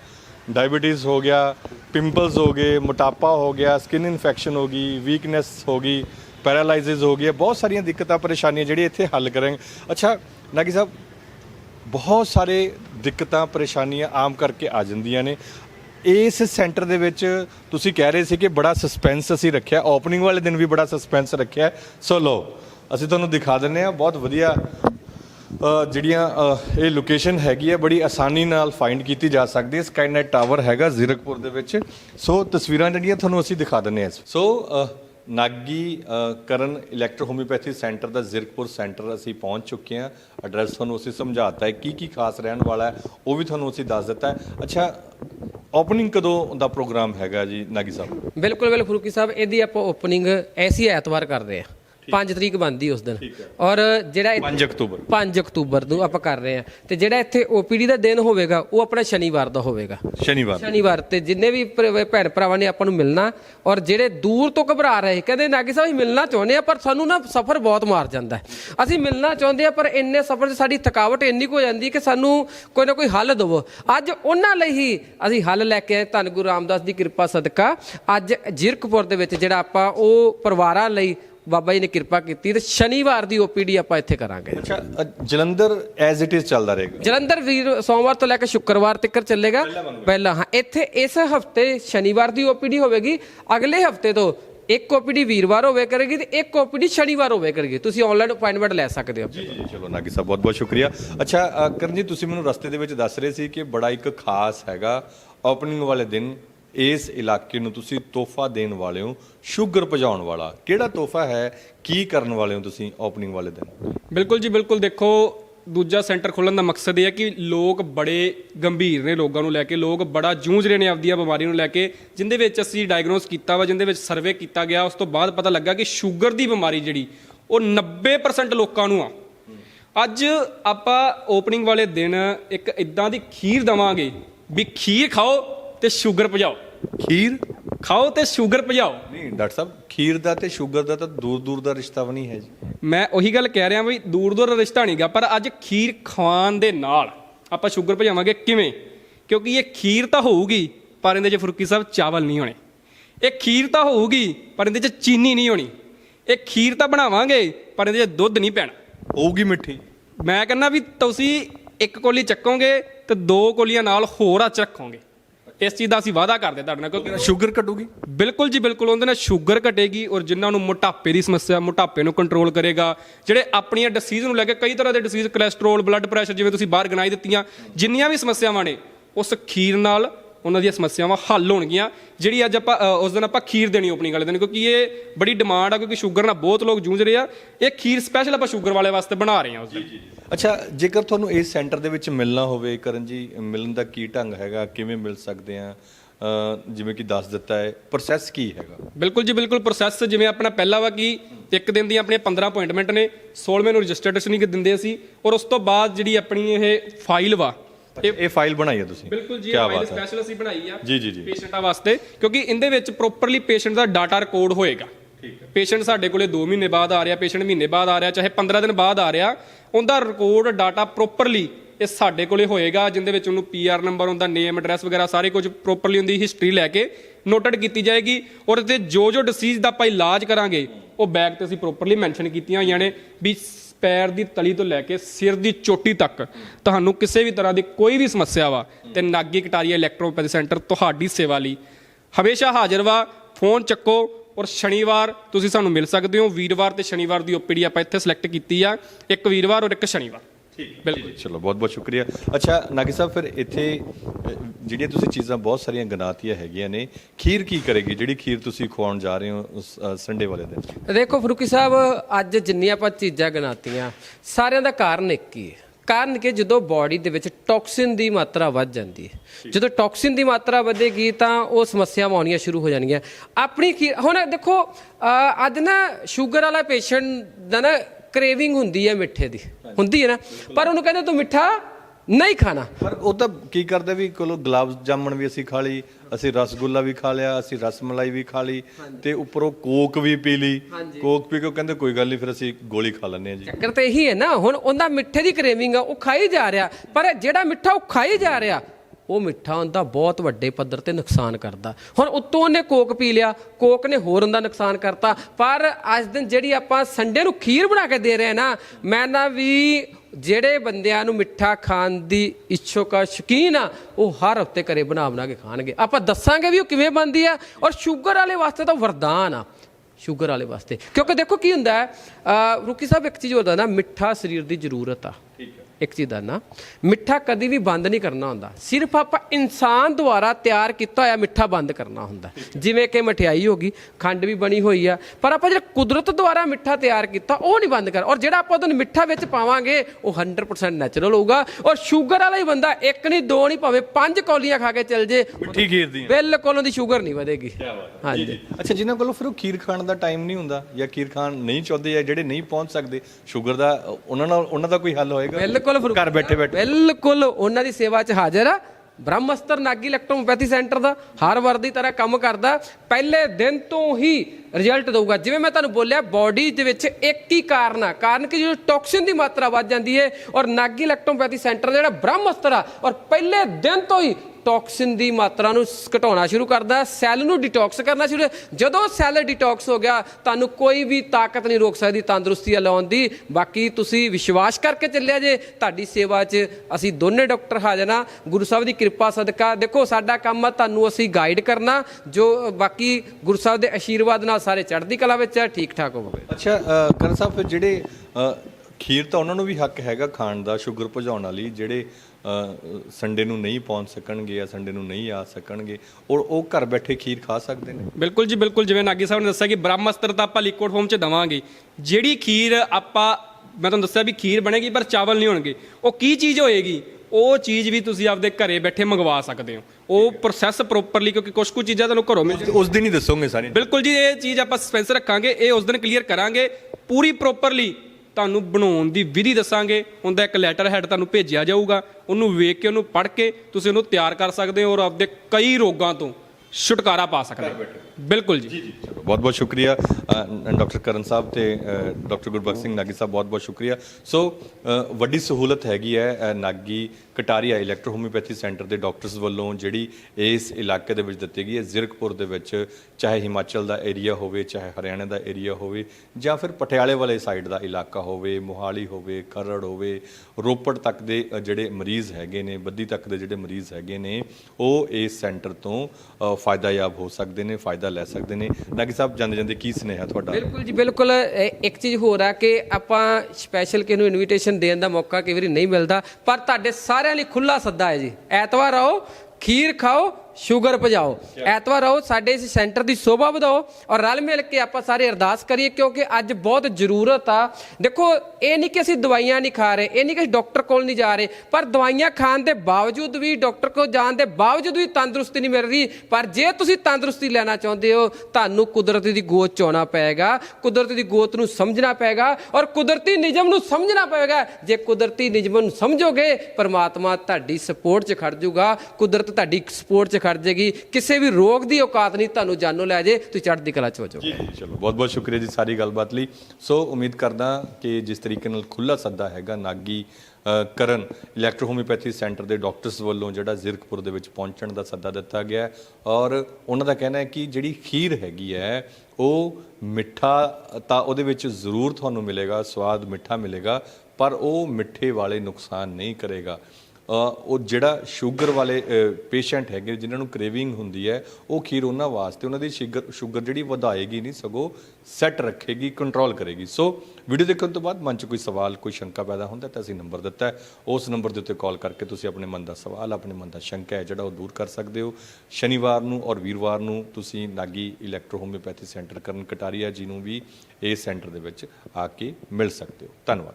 ਡਾਇਬੀਟੀਜ਼ ਹੋ ਗਿਆ ਪਿੰਪਲਸ ਹੋ ਗਏ ਮੋਟਾਪਾ ਹੋ ਗਿਆ ਸਕਿਨ ਇਨਫੈਕਸ਼ਨ ਹੋ ਗਈ ਵੀਕਨੈਸ ਹੋ ਗਈ ਪੈਰਾਲਾਈਸਿਸ ਹੋ ਗਈ ਬਹੁਤ ਸਾਰੀਆਂ ਦਿੱਕਤਾਂ ਪਰੇਸ਼ਾਨੀਆਂ ਜਿਹੜੀ ਇੱਥੇ ਹੱਲ ਕਰਾਂਗੇ। ਅੱਛਾ ਨਾਗੀ ਸਾਹਿਬ ਬਹੁਤ ਸਾਰੇ ਦਿੱਕਤਾਂ ਪਰੇਸ਼ਾਨੀਆਂ ਆਮ ਕਰਕੇ ਆ ਜਾਂਦੀਆਂ ਨੇ। ਇਸ ਸੈਂਟਰ ਦੇ ਵਿੱਚ ਤੁਸੀਂ ਕਹਿ ਰਹੇ ਸੀ ਕਿ ਬੜਾ ਸਸਪੈਂਸ ਅਸੀਂ ਰੱਖਿਆ ਓਪਨਿੰਗ ਵਾਲੇ ਦਿਨ ਵੀ ਬੜਾ ਸਸਪੈਂਸ ਰੱਖਿਆ। ਸੋ ਲੋ ਅਸੀਂ ਤੁਹਾਨੂੰ ਦਿਖਾ ਦਿੰਨੇ ਆ ਬਹੁਤ ਵਧੀਆ ਜਿਹੜੀਆਂ ਇਹ ਲੋਕੇਸ਼ਨ ਹੈਗੀ ਹੈ, ਬੜੀ ਆਸਾਨੀ ਨਾਲ ਫਾਈਂਡ ਕੀਤੀ ਜਾ ਸਕਦੀ ਹੈ। ਸਕਾਈਨੈਟ ਟਾਵਰ ਹੈਗਾ ਜ਼ੀਰਕਪੁਰ ਦੇ ਵਿੱਚ। ਸੋ ਤਸਵੀਰਾਂ ਜਿਹੜੀਆਂ ਤੁਹਾਨੂੰ ਅਸੀਂ ਦਿਖਾ ਦਿੰਨੇ ਆ so Nagi Karan electro homeopathy centre ਦਾ ਜ਼ੀਰਕਪੁਰ ਸੈਂਟਰ ਅਸੀਂ ਪਹੁੰਚ ਚੁੱਕੇ ਹਾਂ। ਐਡਰੈਸ ਤੁਹਾਨੂੰ ਅਸੀਂ ਸਮਝਾਤਾ ਹੈ ਕੀ ਕੀ ਖਾਸ ਰਹਿਣ ਵਾਲਾ ਹੈ, ਉਹ ਵੀ ਤੁਹਾਨੂੰ ਅਸੀਂ ਦੱਸ ਦਿੱਤਾ ਹੈ। ਅੱਛਾ ਓਪਨਿੰਗ ਕਦੋਂ ਦਾ ਪ੍ਰੋਗਰਾਮ ਹੈਗਾ ਜੀ, ਨਾਗੀ ਸਾਹਿਬ? ਬਿਲਕੁਲ ਬਿਲਕੁਲ, ਫਰੂਕੀ ਸਾਹਿਬ, ਇਹਦੀ ਆਪਾਂ ਓਪਨਿੰਗ ਐਸੀ ਐਤਵਾਰ ਕਰਦੇ ਆ 5 ਤਰੀਕ ਬੰਦੀ ਉਸ ਦਿਨ। ਔਰ ਜਿਹੜਾ ਇੱਥੇ- 5 ਅਕਤੂਬਰ। 5 ਅਕਤੂਬਰ ਨੂੰ ਆਪਾਂ ਕਰ ਰਹੇ ਆ ਤੇ ਜਿਹੜਾ ਇੱਥੇ ਓਪੀਡੀ ਦਾ ਦਿਨ ਹੋਵੇਗਾ ਉਹ ਆਪਣਾ ਸ਼ਨੀਵਾਰ ਦਾ ਹੋਵੇਗਾ। ਸ਼ਨੀਵਾਰ। ਸ਼ਨੀਵਾਰ ਤੇ ਜਿੰਨੇ ਵੀ ਭੈਣ ਭਰਾਵਾਂ ਨੇ ਆਪਾਂ ਨੂੰ ਮਿਲਣਾ ਔਰ ਜਿਹੜੇ ਦੂਰ ਤੋਂ ਘਬਰਾ ਰਹੇ ਕਹਿੰਦੇ ਨਾਗੀ ਸਾਹਿਬ ਮਿਲਣਾ ਚਾਹੁੰਦੇ ਆ ਪਰ ਸਾਨੂੰ ਨਾ ਸਫ਼ਰ ਬਹੁਤ ਮਾਰ ਜਾਂਦਾ ਅਸੀਂ ਮਿਲਣਾ ਚਾਹੁੰਦੇ ਆ ਪਰ ਇੰਨੇ ਸਫ਼ਰ 'ਚ ਸਾਡੀ ਥਕਾਵਟ ਇੰਨੀ ਕੁ ਹੋ ਜਾਂਦੀ ਕਿ ਸਾਨੂੰ ਕੋਈ ਨਾ ਕੋਈ ਹੱਲ ਦਿਵੋ। ਅੱਜ ਉਹਨਾਂ ਲਈ ਹੀ ਅਸੀਂ ਹੱਲ ਲੈ ਕੇ ਆਏ। ਧੰਨ ਗੁਰੂ ਰਾਮਦਾਸ ਦੀ ਕਿਰਪਾ ਸਦਕਾ। ਅੱਜ ਜਿਰਕਪੁਰ ਦੇ ਵਿੱਚ ਜਿਹੜਾ ਆਪਾਂ ਉਹ ਪਰਿਵਾਰਾਂ ਲਈ ਬਾਬਾ ਜੀ ਨੇ ਕਿਰਪਾ ਕੀਤੀ ਤੇ ਸ਼ਨੀਵਾਰ ਦੀ ਓਪੀਡੀ ਆਪਾਂ ਇੱਥੇ ਕਰਾਂਗੇ। ਅੱਛਾ ਅ, ਜਲੰਧਰ ਐਜ਼ ਇਟ ਇਜ਼ ਚੱਲਦਾ ਰਹੇਗਾ। ਜਲੰਧਰ ਵੀਰ ਸੋਮਵਾਰ ਤੋਂ ਲੈ ਕੇ ਸ਼ੁੱਕਰਵਾਰ ਤੱਕ ਚੱਲੇਗਾ। ਪਹਿਲਾਂ ਹਾਂ ਇੱਥੇ ਇਸ ਹਫ਼ਤੇ ਸ਼ਨੀਵਾਰ ਦੀ ਓਪੀਡੀ ਹੋਵੇਗੀ ਅਗਲੇ ਹਫ਼ਤੇ ਤੋਂ ਇੱਕ ਓਪੀਡੀ ਵੀਰਵਾਰ ਹੋਵੇ ਕਰੇਗੀ ਤੇ ਇੱਕ ਓਪੀਡੀ ਸ਼ਨੀਵਾਰ ਹੋਵੇ ਕਰੇਗੀ। ਤੁਸੀਂ ਆਨਲਾਈਨ ਅਪਾਇੰਟਮੈਂਟ ਲੈ ਸਕਦੇ ਹੋ। ਜੀ ਜੀ ਚਲੋ ਨਾਗੀ ਸਾਹਿਬ ਬਹੁਤ ਬਹੁਤ ਸ਼ੁਕਰੀਆ। ਅੱਛਾ ਅ, ਕਰਨ ਜੀ ਤੁਸੀਂ ਮੈਨੂੰ ਰਸਤੇ ਦੇ ਵਿੱਚ ਦੱਸ ਰਹੇ ਸੀ ਕਿ ਬੜਾ ਇੱਕ ਖਾਸ ਹੈਗਾ ਓਪਨਿੰਗ ਵਾਲੇ ਦਿਨ। ਇਸ ਇਲਾਕੇ ਨੂੰ ਤੁਸੀਂ ਤੋਹਫਾ ਦੇਣ ਵਾਲੇ ਹੋ, ਸ਼ੂਗਰ ਭਜਾਉਣ ਵਾਲਾ। ਕਿਹੜਾ ਤੋਹਫਾ ਹੈ? ਕੀ ਕਰਨ ਵਾਲੇ ਹੋ ਤੁਸੀਂ ਓਪਨਿੰਗ ਵਾਲੇ ਦਿਨ? ਬਿਲਕੁਲ ਜੀ, ਬਿਲਕੁਲ। ਦੇਖੋ, ਦੂਜਾ ਸੈਂਟਰ ਖੋਲਣ ਦਾ ਮਕਸਦ ਇਹ ਹੈ ਕਿ ਲੋਕ ਬੜੇ ਗੰਭੀਰ ਨੇ ਲੋਕਾਂ ਨੂੰ ਲੈ ਕੇ। ਲੋਕ ਬੜਾ ਜੂਝ ਰਹੇ ਨੇ ਆਪਦੀਆਂ ਆ ਬਿਮਾਰੀ ਨੂੰ ਲੈ ਕੇ, ਜਿੰਦੇ ਵਿੱਚ ਅਸੀਂ ਡਾਇਗਨੋਸ ਕੀਤਾ ਵਾ, ਜਿੰਦੇ ਵਿੱਚ ਸਰਵੇ ਕੀਤਾ ਗਿਆ। ਉਸ ਤੋਂ ਬਾਅਦ ਪਤਾ ਲੱਗਾ ਕਿ ਸ਼ੂਗਰ ਦੀ ਬਿਮਾਰੀ ਜਿਹੜੀ, ਉਹ 90% ਲੋਕਾਂ ਨੂੰ ਆ। ਅੱਜ ਆਪਾਂ ਓਪਨਿੰਗ ਵਾਲੇ ਦਿਨ ਇੱਕ ਇਦਾਂ ਦੀ ਖੀਰ ਦਵਾਂਗੇ ਵੀ ਖੀਰ ਖਾਓ ਤੇ ਸ਼ੂਗਰ ਭਜਾਓ ਖੀਰ? ਖਾਓ ਤੇ ਸ਼ੂਗਰ ਭਜਾਓ ਨਹੀਂ ਡਾਕਟਰ ਸਾਹਿਬ ਖੀਰ ਦਾ ਤੇ ਸ਼ੂਗਰ ਦਾ ਤਾਂ ਦੂਰ ਦੂਰ ਦਾ ਰਿਸ਼ਤਾ ਵੀ ਨਹੀਂ ਹੈ ਜੀ। ਮੈਂ ਉਹੀ ਗੱਲ ਕਹਿ ਰਿਹਾ ਵੀ ਦੂਰ ਦੂਰ ਦਾ ਰਿਸ਼ਤਾ ਨਹੀਂਗਾ ਪਰ ਅੱਜ ਖੀਰ ਖਾਣ ਦੇ ਨਾਲ ਆਪਾਂ ਸ਼ੂਗਰ ਭਜਾਵਾਂਗੇ ਕਿਵੇਂ? ਕਿਉਂਕਿ ਇਹ ਖੀਰ ਤਾਂ ਹੋਊਗੀ ਪਰ ਇਹਦੇ 'ਚ ਫਰੂਕੀ ਸਾਹਿਬ ਚਾਵਲ ਨਹੀਂ ਹੋਣੇ। ਇਹ ਖੀਰ ਤਾਂ ਹੋਊਗੀ ਪਰ ਇਹਦੇ 'ਚ ਚੀਨੀ ਨਹੀਂ ਹੋਣੀ। ਇਹ ਖੀਰ ਤਾਂ ਬਣਾਵਾਂਗੇ ਪਰ ਇਹਦੇ 'ਚ ਦੁੱਧ ਨਹੀਂ ਪੈਣਾ। ਹੋਊਗੀ ਮਿੱਠੀ। ਮੈਂ ਕਹਿੰਦਾ ਵੀ ਤੁਸੀਂ ਇੱਕ ਕੋਲੀ ਚੱਕੋਗੇ ਤੇ ਦੋ ਕੋਲੀਆਂ ਨਾਲ ਹੋਰ ਅੱਜ ਰੱਖੋਗੇ ਇਸ ਚੀਜ਼ ਦਾ ਅਸੀਂ ਵਾਅਦਾ ਕਰਦੇ ਤੁਹਾਡੇ ਨਾਲ ਕਿਉਂਕਿ ਸ਼ੂਗਰ ਘਟੂਗੀ? ਬਿਲਕੁਲ ਜੀ ਬਿਲਕੁਲ ਉਹਦੇ ਨਾਲ ਸ਼ੂਗਰ ਘਟੇਗੀ ਔਰ ਜਿਨ੍ਹਾਂ ਨੂੰ ਮੋਟਾਪੇ ਦੀ ਸਮੱਸਿਆ ਮੋਟਾਪੇ ਨੂੰ ਕੰਟਰੋਲ ਕਰੇਗਾ ਜਿਹੜੇ ਆਪਣੀਆਂ ਡਿਸੀਜ਼ ਨੂੰ ਲੈ ਕੇ ਕਈ ਤਰ੍ਹਾਂ ਦੇ ਡਿਸੀਜ਼ ਕੋਲੇਸਟ੍ਰੋਲ ਬਲੱਡ ਪ੍ਰੈਸ਼ਰ ਜਿਵੇਂ ਤੁਸੀਂ ਬਾਹਰ ਗਣਾਈ ਦਿੱਤੀਆਂ ਜਿੰਨੀਆਂ ਵੀ ਸਮੱਸਿਆਵਾਂ ਨੇ ਉਸ ਖੀਰ ਨਾਲ ਉਹਨਾਂ ਦੀਆਂ ਸਮੱਸਿਆਵਾਂ ਹੱਲ ਹੋਣਗੀਆਂ ਜਿਹੜੀ ਅੱਜ ਆਪਾਂ ਅ, ਉਸ ਦਿਨ ਆਪਾਂ ਖੀਰ ਦੇਣੀ ਓਪਨਿੰਗ ਵਾਲੇ ਦਿਨ ਕਿਉਂਕਿ ਇਹ ਬੜੀ ਡਿਮਾਂਡ ਆ ਕਿਉਂਕਿ ਸ਼ੂਗਰ ਨਾਲ ਬਹੁਤ ਲੋਕ ਜੂਝ ਰਹੇ ਆ। ਇਹ ਖੀਰ ਸਪੈਸ਼ਲ ਆਪਾਂ ਸ਼ੂਗਰ ਵਾਲੇ ਵਾਸਤੇ ਬਣਾ ਰਹੇ ਹਾਂ ਉਸ ਦਿਨ। ਅੱਛਾ ਜੇਕਰ ਤੁਹਾਨੂੰ ਇਸ ਸੈਂਟਰ ਦੇ ਵਿੱਚ ਮਿਲਣਾ ਹੋਵੇ ਕਰਨ ਜੀ ਮਿਲਣ ਦਾ ਕੀ ਢੰਗ ਹੈਗਾ ਕਿਵੇਂ ਮਿਲ ਸਕਦੇ ਆ? ਅ, ਜਿਵੇਂ ਕਿ ਦੱਸ ਦਿੱਤਾ ਹੈ ਪ੍ਰੋਸੈਸ ਕੀ ਹੈਗਾ? ਬਿਲਕੁਲ ਜੀ ਬਿਲਕੁਲ ਪ੍ਰੋਸੈਸ ਜਿਵੇਂ ਆਪਣਾ ਪਹਿਲਾ ਵਾ ਕਿ ਇੱਕ ਦਿਨ ਦੀਆਂ ਆਪਣੀਆਂ 15 ਅਪਾਇੰਟਮੈਂਟ ਨੇ 16ਵੇਂ ਨੂੰ ਰਜਿਸਟਰਡ ਨਹੀਂ ਦਿੰਦੇ ਅਸੀਂ ਔਰ ਉਸ ਤੋਂ ਬਾਅਦ ਜਿਹੜੀ ਆਪਣੀ ਇਹ ਫਾਈਲ ਵਾ ਇਹ ਇਹ ਫਾਈਲ ਬਣਾਈ ਹੈ ਤੁਸੀਂ। ਬਿਲਕੁਲ ਜੀ ਕਿਆ ਇਹ ਫਾਈਲ ਬਾਤ ਹੈ। ਸਪੈਸ਼ਲ ਅਸੀਂ ਬਣਾਈ ਆ ਜੀ, ਜੀ, ਜੀ। ਪੇਸ਼ੈਂਟਾਂ ਵਾਸਤੇ ਕਿਉਂਕਿ ਇਹਦੇ ਵਿੱਚ ਪ੍ਰੋਪਰਲੀ ਪੇਸ਼ੈਂਟ ਦਾ ਡਾਟਾ ਰਿਕਾਰਡ ਹੋਏਗਾ। ਠੀਕ ਹੈ। ਪੇਸ਼ੈਂਟ ਸਾਡੇ ਕੋਲੇ 2 ਮਹੀਨੇ ਬਾਅਦ ਆ ਰਿਹਾ ਪੇਸ਼ੈਂਟ ਮਹੀਨੇ ਬਾਅਦ ਆ ਰਿਹਾ ਚਾਹੇ 15 ਦਿਨ ਬਾਅਦ ਆ ਰਿਹਾ ਉਹਦਾ ਰਿਕਾਰਡ ਡਾਟਾ ਪ੍ਰੋਪਰਲੀ ਇਹ ਸਾਡੇ ਕੋਲੇ ਹੋਏਗਾ ਜਿੰਦੇ ਵਿੱਚ ਉਹਨੂੰ ਪੀਆਰ ਨੰਬਰ ਉਹਦਾ ਨੇਮ ਐਡਰੈਸ ਵਗੈਰਾ ਸਾਰੇ ਕੁਝ ਪ੍ਰੋਪਰਲੀ ਉਹਦੀ ਹਿਸਟਰੀ ਲੈ ਕੇ ਨੋਟਡ ਕੀਤੀ ਜਾਏਗੀ। ਔਰ ਤੇ ਜੋ ਜੋ ਡਿਸੀਜ਼ ਦਾ ਆਪਾਂ ਇਲਾਜ ਕਰਾਂਗੇ ਉਹ ਬੈਗ ਤੇ ਅਸੀਂ ਪ੍ਰੋਪਰਲੀ ਮੈਂਸ਼ਨ ਕੀਤੀਆਂ ਹੋਈਆਂ ਨੇ ਵੀ ਪੈਰ ਦੀ ਤਲੀ ਤੋਂ ਲੈ ਕੇ ਸਿਰ ਦੀ ਚੋਟੀ ਤੱਕ ਤੁਹਾਨੂੰ ਕਿਸੇ ਵੀ ਤਰ੍ਹਾਂ ਦੀ ਕੋਈ ਵੀ ਸਮੱਸਿਆ ਵਾ ਤੇ ਨਾਗੀ ਕਟਾਰੀਆ ਇਲੈਕਟ੍ਰੋਪੈਥੀ ਸੈਂਟਰ ਤੁਹਾਡੀ ਸੇਵਾ ਲਈ। ਹਮੇਸ਼ਾ ਹਾਜ਼ਰ ਵਾ, ਫੋਨ ਚੱਕੋ ਔਰ ਸ਼ਨੀਵਾਰ ਤੁਸੀਂ ਸਾਨੂੰ ਮਿਲ ਸਕਦੇ ਹੋ। ਵੀਰਵਾਰ ਤੇ ਸ਼ਨੀਵਾਰ ਦੀ ਓਪੀਡੀ ਆਪਾਂ ਇੱਥੇ ਸਿਲੈਕਟ ਕੀਤੀ ਆ। ਇੱਕ ਵੀਰਵਾਰ ਔਰ ਇੱਕ ਸ਼ਨੀਵਾਰ। ਠੀਕ ਬਿਲਕੁਲ। ਚਲੋ ਬਹੁਤ ਬਹੁਤ ਸ਼ੁਕਰੀਆ। ਅੱਛਾ ਨਾਗੀ ਸਾਹਿਬ ਫਿਰ ਇੱਥੇ ਅ, ਜਿਹੜੀਆਂ ਤੁਸੀਂ ਚੀਜ਼ਾਂ ਬਹੁਤ ਸਾਰੀਆਂ ਗਨਾਤੀਆਂ ਹੈਗੀਆਂ ਨੇ ਖੀਰ ਕੀ ਕਰੇਗੀ? ਜਿਹੜੀ ਖੀਰ ਤੁਸੀਂ ਖਵਾਉਣ ਜਾ ਰਹੇ ਹੋ ਸੰਡੇ ਵਾਲੇ ਦਿਨ? ਦੇਖੋ ਫਰੂਕੀ ਸਾਹਿਬ ਅੱਜ ਜਿੰਨੀਆਂ ਆਪਾਂ ਚੀਜ਼ਾਂ ਗਨਾਤੀਆਂ ਸਾਰਿਆਂ ਦਾ ਕਾਰਨ ਇੱਕ ਹੀ ਹੈ। ਕਾਰਨ ਕਿ ਜਦੋਂ ਬਾਡੀ ਦੇ ਵਿੱਚ ਟੌਕਸਿਨ ਦੀ ਮਾਤਰਾ ਵੱਧ ਜਾਂਦੀ ਹੈ। ਜਦੋਂ ਟੌਕਸਿਨ ਦੀ ਮਾਤਰਾ ਵਧੇਗੀ ਤਾਂ ਉਹ ਸਮੱਸਿਆਵਾਂ ਆਉਣੀਆਂ ਸ਼ੁਰੂ ਹੋ ਜਾਣਗੀਆਂ। ਆਪਣੀ ਖੀ- ਹੁਣ ਦੇਖੋ ਅਹ ਅੱਜ ਨਾ ਸ਼ੂਗਰ ਵਾਲਾ ਪੇਸ਼ੈਂਟ ਦਾ ਨਾ ਕ੍ਰੇਵਿੰਗ ਹੁੰਦੀ ਹੈ ਮਿੱਠੇ ਦੀ। ਹੁੰਦੀ ਹੈ ਨਾ। ਪਰ ਉਹਨੂੰ ਕਹਿੰਦੇ ਤੂੰ ਮਿੱਠਾ ਨਹੀਂ ਖਾਣਾ। ਪਰ ਉਹ ਤਾਂ ਕੀ ਕਰਦੇ ਵੀ ਕੋਲੋਂ ਗੁਲਾਬ ਜਾਮਣ ਵੀ ਅਸੀਂ ਖਾ ਲਈ ਅਸੀਂ ਰਸਗੁੱਲਾ ਵੀ ਖਾ ਲਿਆ ਅਸੀਂ ਰਸਮਲਾਈ ਵੀ ਖਾ ਲਈ ਤੇ ਉੱਪਰੋਂ ਕੋਕ ਵੀ ਪੀ ਲਈ। ਕੋਕ ਪੀ ਕੇ ਕਹਿੰਦੇ ਕੋਈ ਗੱਲ ਨਹੀਂ ਫਿਰ ਅਸੀਂ ਗੋਲੀ ਖਾ ਲੈਂਦੇ ਹਾਂ ਜੀ। ਚੱਕਰ ਤੇ ਇਹੀ ਹੈ ਨਾ। ਹੁਣ ਉਹਦਾ ਮਿੱਠੇ ਦੀ ਕ੍ਰੇਵਿੰਗ ਆ ਉਹ ਖਾਈ ਜਾ ਰਿਹਾ। ਪਰ ਜਿਹੜਾ ਮਿੱਠਾ ਉਹ ਖਾਈ ਜਾ ਰਿਹਾ ਉਹ ਮਿੱਠਾ ਉਹਦਾ ਬਹੁਤ ਵੱਡੇ ਪੱਧਰ ਤੇ ਨੁਕਸਾਨ ਕਰਦਾ। ਹੁਣ ਉੱਤੋਂ ਉਹਨੇ ਕੋਕ ਪੀ ਲਿਆ, ਕੋਕ ਨੇ ਹੋਰ ਉਹਦਾ ਨੁਕਸਾਨ ਕਰਤਾ। ਪਰ ਅੱਜ ਦਿਨ ਜਿਹੜੀ ਆਪਾਂ ਸੰਡੇ ਨੂੰ ਖੀਰ ਬਣਾ ਕੇ ਦੇ ਰਹੇ ਹਾਂ ਨਾ, ਮੈਂ ਨਾ ਵੀ ਜਿਹੜੇ ਬੰਦਿਆਂ ਨੂੰ ਮਿੱਠਾ ਖਾਣ ਦੀ ਇੱਛੁਕ ਆ, ਸ਼ੌਕੀਨ ਆ, ਉਹ ਹਰ ਹਫ਼ਤੇ ਘਰੇ ਬਣਾ ਬਣਾ ਕੇ ਖਾਣਗੇ। ਆਪਾਂ ਦੱਸਾਂਗੇ ਵੀ ਉਹ ਕਿਵੇਂ ਬਣਦੀ ਆ, ਔਰ ਸ਼ੂਗਰ ਵਾਲੇ ਵਾਸਤੇ ਤਾਂ ਵਰਦਾਨ ਆ। ਸ਼ੂਗਰ ਵਾਲੇ ਵਾਸਤੇ। ਕਿਉਂਕਿ ਦੇਖੋ ਕੀ ਹੁੰਦਾ ਹੈ ਰੁਕੀ ਸਾਹਿਬ ਇੱਕ ਚੀਜ਼ ਹੁੰਦਾ ਨਾ ਮਿੱਠਾ ਸਰੀਰ ਦੀ ਜ਼ਰੂਰਤ ਆ। ਇੱਕ ਚੀਜ਼ ਦਾ ਨਾ ਮਿੱਠਾ ਕਦੀ ਵੀ ਬੰਦ ਨਹੀਂ ਕਰਨਾ ਹੁੰਦਾ। ਸਿਰਫ ਆਪਾਂ ਇਨਸਾਨ ਦੁਆਰਾ ਤਿਆਰ ਕੀਤਾ ਹੋਇਆ ਮਿੱਠਾ ਬੰਦ ਕਰਨਾ ਹੁੰਦਾ। ਜਿਵੇਂ ਕਿ ਮਠਿਆਈ ਹੋ ਗਈ ਖੰਡ ਵੀ ਬਣੀ ਹੋਈ ਆ ਪਰ ਆਪਾਂ ਜਿਹੜਾ ਕੁਦਰਤ ਦੁਆਰਾ ਮਿੱਠਾ ਤਿਆਰ ਕੀਤਾ ਉਹ ਨਹੀਂ ਬੰਦ ਕਰ। ਔਰ ਜਿਹੜਾ ਆਪਾਂ ਉਹਨੂੰ ਮਿੱਠਾ ਵਿੱਚ ਪਾਵਾਂਗੇ ਉਹ 100% ਨੈਚੁਰਲ ਹੋਊਗਾ। ਔਰ ਸ਼ੂਗਰ ਵਾਲਾ ਹੀ ਬੰਦਾ ਇੱਕ ਨਹੀਂ ਦੋ ਨਹੀਂ ਭਾਵੇਂ ਪੰਜ ਕੌਲੀਆਂ ਖਾ ਕੇ ਚੱਲ ਜੇ। ਮਿੱਠੀ ਖੀਰ ਦੀ। ਬਿਲਕੁਲ ਉਹਦੀ ਸ਼ੂਗਰ ਨਹੀਂ ਵਧੇਗੀ। ਹਾਂਜੀ। ਅੱਛਾ ਜਿਨ੍ਹਾਂ ਕੋਲ ਫਿਰ ਉਹ ਖੀਰ ਖਾਣ ਦਾ ਟਾਈਮ ਨਹੀਂ ਹੁੰਦਾ ਜਾਂ ਖੀਰ ਖਾਣ ਨਹੀਂ ਚਾਹੁੰਦੇ ਜਾਂ ਜਿਹੜੇ ਨਹੀਂ ਪਹੁੰਚ ਸਕਦੇ ਸ਼ੂਗਰ ਦਾ ਉਹਨਾਂ ਨਾਲ ਉਹਨਾਂ ਦਾ ਕੋਈ ਹੱਲ ਹੋਏਗਾ? ਬਿਲਕੁਲ ਫਰੂਕ- ਘਰ ਬੈਠੇ ਬੈਠੇ। ਬਿਲਕੁਲ ਉਹਨਾਂ ਦੀ ਸੇਵਾ 'ਚ ਹਾਜ਼ਰ ਆ। ਬ੍ਰਹਮਸਤਰ ਨਾਗੀ ਇਲੈਕਟ੍ਰੋਪੈਥੀ ਸੈਂਟਰ ਦਾ ਹਰ ਵਾਰ ਦੀ ਤਰ੍ਹਾਂ ਕੰਮ ਕਰਦਾ। ਪਹਿਲੇ ਦਿਨ ਤੋਂ ਹੀ ਰਿਜ਼ਲਟ ਦਊਗਾ। ਜਿਵੇਂ ਮੈਂ ਤੁਹਾਨੂੰ ਬੋਲਿਆ ਬਾਡੀ ਦੇ ਵਿੱਚ ਇੱਕ ਹੀ ਕਾਰਨ ਆ। ਕਾਰਨ ਕਿ? ਜਦੋਂ ਟੌਕਸਿਨ ਦੀ ਮਾਤਰਾ ਵੱਧ ਜਾਂਦੀ ਹੈ ਔਰ ਨਾਗੀ ਇਲੈਕਟ੍ਰੋਪੈਥੀ ਸੈਂਟਰ ਦਾ ਜਿਹੜਾ ਬ੍ਰਹਮਸਤਰ ਆ, ਔਰ ਪਹਿਲੇ ਦਿਨ ਤੋਂ ਹੀ ਟੌਕਸਿਨ ਦੀ ਮਾਤਰਾ ਨੂੰ ਘਟਾਉਣਾ ਸ਼ੁਰੂ ਕਰਦਾ ਸੈੱਲ ਨੂੰ ਡਿਟੌਕਸ ਕਰਨਾ ਸ਼ੁਰੂ ਜਦੋਂ ਸੈੱਲ ਡਿਟੌਕਸ ਹੋ ਗਿਆ, ਤੁਹਾਨੂੰ ਕੋਈ ਵੀ ਤਾਕਤ ਨਹੀਂ ਰੋਕ ਸਕਦੀ, ਤੰਦਰੁਸਤੀ ਲਾਉਣ ਦੀ। ਬਾਕੀ ਤੁਸੀਂ ਵਿਸ਼ਵਾਸ ਕਰਕੇ ਚੱਲਿਆ ਜੇ, ਤੁਹਾਡੀ ਸੇਵਾ 'ਚ ਅਸੀਂ ਦੋਨੇ ਡਾਕਟਰ ਹਾਜ਼ਰ ਹਾਂ। ਗੁਰੂ ਸਾਹਿਬ ਦੀ ਕਿਰਪਾ ਸਦਕਾ। ਦੇਖੋ, ਸਾਡਾ ਕੰਮ ਆ, ਤੁਹਾਨੂੰ ਅਸੀਂ ਗਾਈਡ ਕਰਨਾ। ਜੋ, ਬਾਕੀ ਬਾਕੀ ਗੁਰੂ ਸਾਹਿਬ ਦੇ ਆਸ਼ੀਰਵਾਦ ਨਾਲ ਸਾਰੇ ਚੜ੍ਹਦੀ ਕਲਾ ਵਿੱਚ ਹੈ ਠੀਕ ਠਾਕ ਹੋਵੇ ਅੱਛਾ ਕਰਨ ਸਾਹਿਬ ਫਿਰ ਜਿਹੜੇ ਖੀਰ ਤਾਂ ਉਹਨਾਂ ਨੂੰ ਵੀ ਹੱਕ ਹੈਗਾ ਖਾਣ ਦਾ ਸ਼ੂਗਰ ਭਜਾਉਣ ਵਾਲੀ ਜਿਹੜੇ ਸੰਡੇ ਨੂੰ ਨਹੀਂ ਪਹੁੰਚ ਸਕਣਗੇ ਜਾਂ ਸੰਡੇ ਨੂੰ ਨਹੀਂ ਆ ਸਕਣਗੇ ਔਰ ਉਹ ਘਰ ਬੈਠੇ ਖੀਰ ਖਾ ਸਕਦੇ ਨੇ? ਬਿਲਕੁਲ ਜੀ ਬਿਲਕੁਲ ਜਿਵੇਂ ਨਾਗੀ ਸਾਹਿਬ ਨੇ ਦੱਸਿਆ ਕਿ ਬ੍ਰਹਮਸਤਰ ਤਾਂ ਆਪਾਂ ਲਿਕੁਇਡ ਫਾਰਮ 'ਚ ਦਵਾਂਗੇ। ਜਿਹੜੀ ਖੀਰ ਆਪਾਂ ਮੈਂ ਤੁਹਾਨੂੰ ਦੱਸਿਆ ਵੀ ਖੀਰ ਬਣੇਗੀ ਪਰ ਚਾਵਲ ਨਹੀਂ ਹੋਣਗੇ। ਉਹ ਕੀ ਚੀਜ਼ ਹੋਏਗੀ? ਉਹ ਚੀਜ਼ ਵੀ ਤੁਸੀਂ ਆਪਦੇ ਘਰੇ ਬੈਠੇ ਮੰਗਵਾ ਸਕਦੇ ਹੋ। ਉਹ ਪ੍ਰੋਸੈਸ ਪ੍ਰੋਪਰਲੀ ਕਿਉਂਕਿ ਕੁਝ ਕੁ ਚੀਜ਼ਾਂ ਤੁਹਾਨੂੰ ਘਰੋਂ ਮਿਲ ਉਸ ਦਿਨ ਹੀ ਦੱਸੋਗੇ ਸਾਰੀ। ਬਿਲਕੁਲ ਜੀ ਇਹ ਚੀਜ਼ ਆਪਾਂ ਸਸਪੈਂਸ ਰੱਖਾਂਗੇ ਇਹ ਉਸ ਦਿਨ ਕਲੀਅਰ ਕਰਾਂਗੇ। ਪੂਰੀ ਪ੍ਰੋਪਰਲੀ ਤੁਹਾਨੂੰ ਬਣਾਉਣ ਦੀ ਵਿਧੀ ਦੱਸਾਂਗੇ। ਉਹਦਾ ਇੱਕ ਲੈਟਰ ਹੈਡ ਤੁਹਾਨੂੰ ਭੇਜਿਆ ਜਾਊਗਾ। ਉਹਨੂੰ ਵੇਖ ਕੇ ਉਹਨੂੰ ਪੜ੍ਹ ਕੇ ਤੁਸੀਂ ਉਹਨੂੰ ਤਿਆਰ ਕਰ ਸਕਦੇ ਹੋ ਔਰ ਆਪਦੇ ਕਈ ਰੋਗਾਂ ਤੋਂ ਛੁਟਕਾਰਾ ਪਾ ਸਕਦੇ ਹੋ। ਬਿਲਕੁਲ ਜੀ। ਬਹੁਤ ਬਹੁਤ ਸ਼ੁਕਰੀਆ। ਡਾਕਟਰ ਕਰਨ ਸਾਹਿਬ ਤੇ ਡਾਕਟਰ ਗੁਰਬਖਸ਼ ਸਿੰਘ ਨਾਗੀ ਸਾਹਿਬ ਬਹੁਤ ਬਹੁਤ ਸ਼ੁਕਰੀਆ। ਸੋ ਵੱਡੀ ਸਹੂਲਤ ਹੈਗੀ ਹੈ ਨਾਗੀ ਕਟਾਰੀਆ ਇਲੈਕਟ੍ਰੋਹੋਮਿਓਪੈਥੀ ਸੈਂਟਰ ਦੇ ਡਾਕਟਰਸ ਵੱਲੋਂ, ਜਿਹੜੀ ਇਸ ਇਲਾਕੇ ਦੇ ਵਿੱਚ ਦਿੱਤੀ ਗਈ ਹੈ, ਜ਼ਿਰਕਪੁਰ ਦੇ ਵਿੱਚ, ਚਾਹੇ ਹਿਮਾਚਲ ਦਾ ਏਰੀਆ ਹੋਵੇ, ਚਾਹੇ ਹਰਿਆਣਾ ਦਾ ਏਰੀਆ ਹੋਵੇ, ਜਾਂ ਫਿਰ ਪਟਿਆਲੇ ਵਾਲੇ ਸਾਈਡ ਦਾ ਇਲਾਕਾ ਹੋਵੇ, ਮੋਹਾਲੀ ਹੋਵੇ, ਖਰੜ ਹੋਵੇ, ਰੋਪੜ ਤੱਕ ਦੇ ਜਿਹੜੇ ਮਰੀਜ਼ ਹੈਗੇ ਨੇ, ਬੱਦੀ ਤੱਕ ਦੇ ਜਿਹੜੇ ਮਰੀਜ਼ ਹੈਗੇ ਨੇ, ਉਹ ਇਸ ਸੈਂਟਰ ਤੋਂ ਫਾਇਦਾਯਾਬ ਹੋ ਸਕਦੇ ਨੇ, ਫਾਇਦਾ ਲੈ ਸਕਦੇ ਨੇ। ਨਾਗੀ ਸਾਹਿਬ, ਜਾਂਦੇ ਜਾਂਦੇ ਕੀ ਸੁਨੇਹਾ ਤੁਹਾਡਾ? ਬਿਲਕੁਲ ਜੀ, ਬਿਲਕੁਲ। ਇਹ ਇੱਕ ਚੀਜ਼ ਹੋਰ ਆ ਕਿ ਆਪਾਂ ਸਪੈਸ਼ਲ ਕਿਨੂੰ ਇਨਵੀਟੇਸ਼ਨ ਦੇਣ ਦਾ ਮੌਕਾ ਕਈ ਵਾਰੀ ਨਹੀਂ ਮਿਲਦਾ, ਪਰ ਤੁਹਾਡੇ ਸਾਰਿਆਂ ਲਈ ਖੁੱਲਾ ਸੱਦਾ ਹੈ ਜੀ। ਐਤਵਾਰ ਆਓ, ਖੀਰ ਖਾਓ ਸ਼ੂਗਰ ਭਜਾਓ ਐਤਵਾਰ ਆਓ ਸਾਡੇ ਇਸ ਸੈਂਟਰ ਦੀ ਸ਼ੋਭਾ ਵਧਾਓ ਔਰ ਰਲ ਮਿਲ ਕੇ ਆਪਾਂ ਸਾਰੇ ਅਰਦਾਸ ਕਰੀਏ ਕਿਉਂਕਿ ਅੱਜ ਬਹੁਤ ਜ਼ਰੂਰਤ ਆ। ਦੇਖੋ ਇਹ ਨਹੀਂ ਕਿ ਅਸੀਂ ਦਵਾਈਆਂ ਨਹੀਂ ਖਾ ਰਹੇ ਇਹ ਨਹੀਂ ਕਿ ਅਸੀਂ ਡਾਕਟਰ ਕੋਲ ਨਹੀਂ ਜਾ ਰਹੇ ਪਰ ਦਵਾਈਆਂ ਖਾਣ ਦੇ ਬਾਵਜੂਦ ਵੀ ਡਾਕਟਰ ਕੋਲ ਜਾਣ ਦੇ ਬਾਵਜੂਦ ਵੀ ਤੰਦਰੁਸਤੀ ਨਹੀਂ ਮਿਲ ਰਹੀ। ਪਰ ਜੇ ਤੁਸੀਂ ਤੰਦਰੁਸਤੀ ਲੈਣਾ ਚਾਹੁੰਦੇ ਹੋ ਤੁਹਾਨੂੰ ਕੁਦਰਤ ਦੀ ਗੋਦ ਚ ਆਉਣਾ ਪਏਗਾ ਕੁਦਰਤ ਦੀ ਗੋਤ ਨੂੰ ਸਮਝਣਾ ਪਏਗਾ ਔਰ ਕੁਦਰਤੀ ਨਿਯਮ ਨੂੰ ਸਮਝਣਾ ਪਏਗਾ। ਜੇ ਕੁਦਰਤੀ ਨਿਯਮ ਨੂੰ ਸਮਝੋਗੇ ਪਰਮਾਤਮਾ ਤੁਹਾਡੀ ਸਪੋਰਟ 'ਚ ਖੜ ਜਾਊਗਾ ਕੁਦਰਤ ਤੁਹਾਡੀ ਸਪੋਰਟ 'ਚ ਖੜ ਜੇਗੀ। ਕਿਸੇ ਵੀ ਰੋਗ ਦੀ ਔਕਾਤ ਨਹੀਂ ਤੁਹਾਨੂੰ ਜਾਨੋਂ ਲੈ ਜੇ, ਤੁਸੀਂ ਚੜ੍ਹਦੀ ਕਲਾ 'ਚ ਹੋ ਜਾਓ। ਜੀ ਚਲੋ, ਬਹੁਤ ਬਹੁਤ ਸ਼ੁਕਰੀਆ ਜੀ ਸਾਰੀ ਗੱਲਬਾਤ ਲਈ। ਸੋ ਉਮੀਦ ਕਰਦਾ ਕਿ ਜਿਸ ਤਰੀਕੇ ਨਾਲ ਖੁੱਲਾ ਸੱਦਾ ਹੈਗਾ ਨਾਗੀ ਕਰਨ ਇਲੈਕਟ੍ਰੋਹੋਮਿਓਪੈਥੀ ਸੈਂਟਰ ਦੇ ਡਾਕਟਰਸ ਵੱਲੋਂ ਜਿਹੜਾ ਜ਼ਿਰਕਪੁਰ ਦੇ ਵਿੱਚ ਪਹੁੰਚਣ ਦਾ ਸੱਦਾ ਦਿੱਤਾ ਗਿਆ ਔਰ ਉਹਨਾਂ ਦਾ ਕਹਿਣਾ ਹੈ ਕਿ ਜਿਹੜੀ ਖੀਰ ਹੈਗੀ ਹੈ, ਉਹ ਮਿੱਠਾ, ਤਾਂ ਉਹਦੇ ਵਿੱਚ ਜ਼ਰੂਰ ਤੁਹਾਨੂੰ ਮਿਲੇਗਾ, ਸਵਾਦ ਮਿੱਠਾ ਮਿਲੇਗਾ, ਪਰ ਉਹ ਮਿੱਠੇ ਵਾਲੇ ਨੁਕਸਾਨ ਨਹੀਂ ਕਰੇਗਾ। ਉਹ ਜਿਹੜਾ ਸ਼ੂਗਰ ਵਾਲੇ ਪੇਸ਼ੈਂਟ ਹੈਗੇ, ਜਿਨ੍ਹਾਂ ਨੂੰ ਕ੍ਰੇਵਿੰਗ ਹੁੰਦੀ ਹੈ, ਉਹ ਖੀਰ ਉਹਨਾਂ ਵਾਸਤੇ, ਉਹਨਾਂ ਦੀ ਸ਼ੂਗਰ ਸ਼ੂਗਰ ਜਿਹੜੀ ਵਧਾਏਗੀ ਨਹੀਂ, ਸਗੋਂ ਸੈੱਟ ਰੱਖੇਗੀ, ਕੰਟਰੋਲ ਕਰੇਗੀ। ਸੋ, ਵੀਡੀਓ ਦੇਖਣ ਤੋਂ ਬਾਅਦ ਮਨ 'ਚ ਕੋਈ ਸਵਾਲ, ਕੋਈ ਸ਼ੰਕਾ ਪੈਦਾ ਹੁੰਦਾ ਤਾਂ ਅਸੀਂ ਨੰਬਰ ਦਿੱਤਾ ਹੈ। ਉਸ ਨੰਬਰ ਦੇ ਉੱਤੇ ਕਾਲ ਕਰਕੇ ਤੁਸੀਂ ਆਪਣੇ ਮਨ ਦਾ ਸਵਾਲ, ਆਪਣੇ ਮਨ ਦਾ ਸ਼ੰਕਾ ਹੈ, ਜਿਹੜਾ ਉਹ ਦੂਰ ਕਰ ਸਕਦੇ ਹੋ। ਸ਼ਨੀਵਾਰ ਨੂੰ ਔਰ ਵੀਰਵਾਰ ਨੂੰ ਤੁਸੀਂ ਨਾਗੀ ਇਲੈਕਟ੍ਰੋ ਹੋਮਿਓਪੈਥੀ ਸੈਂਟਰ ਕਰਨ ਕਟਾਰੀਆ ਜੀ ਨੂੰ ਵੀ ਇਸ ਸੈਂਟਰ ਦੇ ਵਿੱਚ ਆ ਕੇ ਮਿਲ ਸਕਦੇ ਹੋ। ਧੰਨਵਾਦ।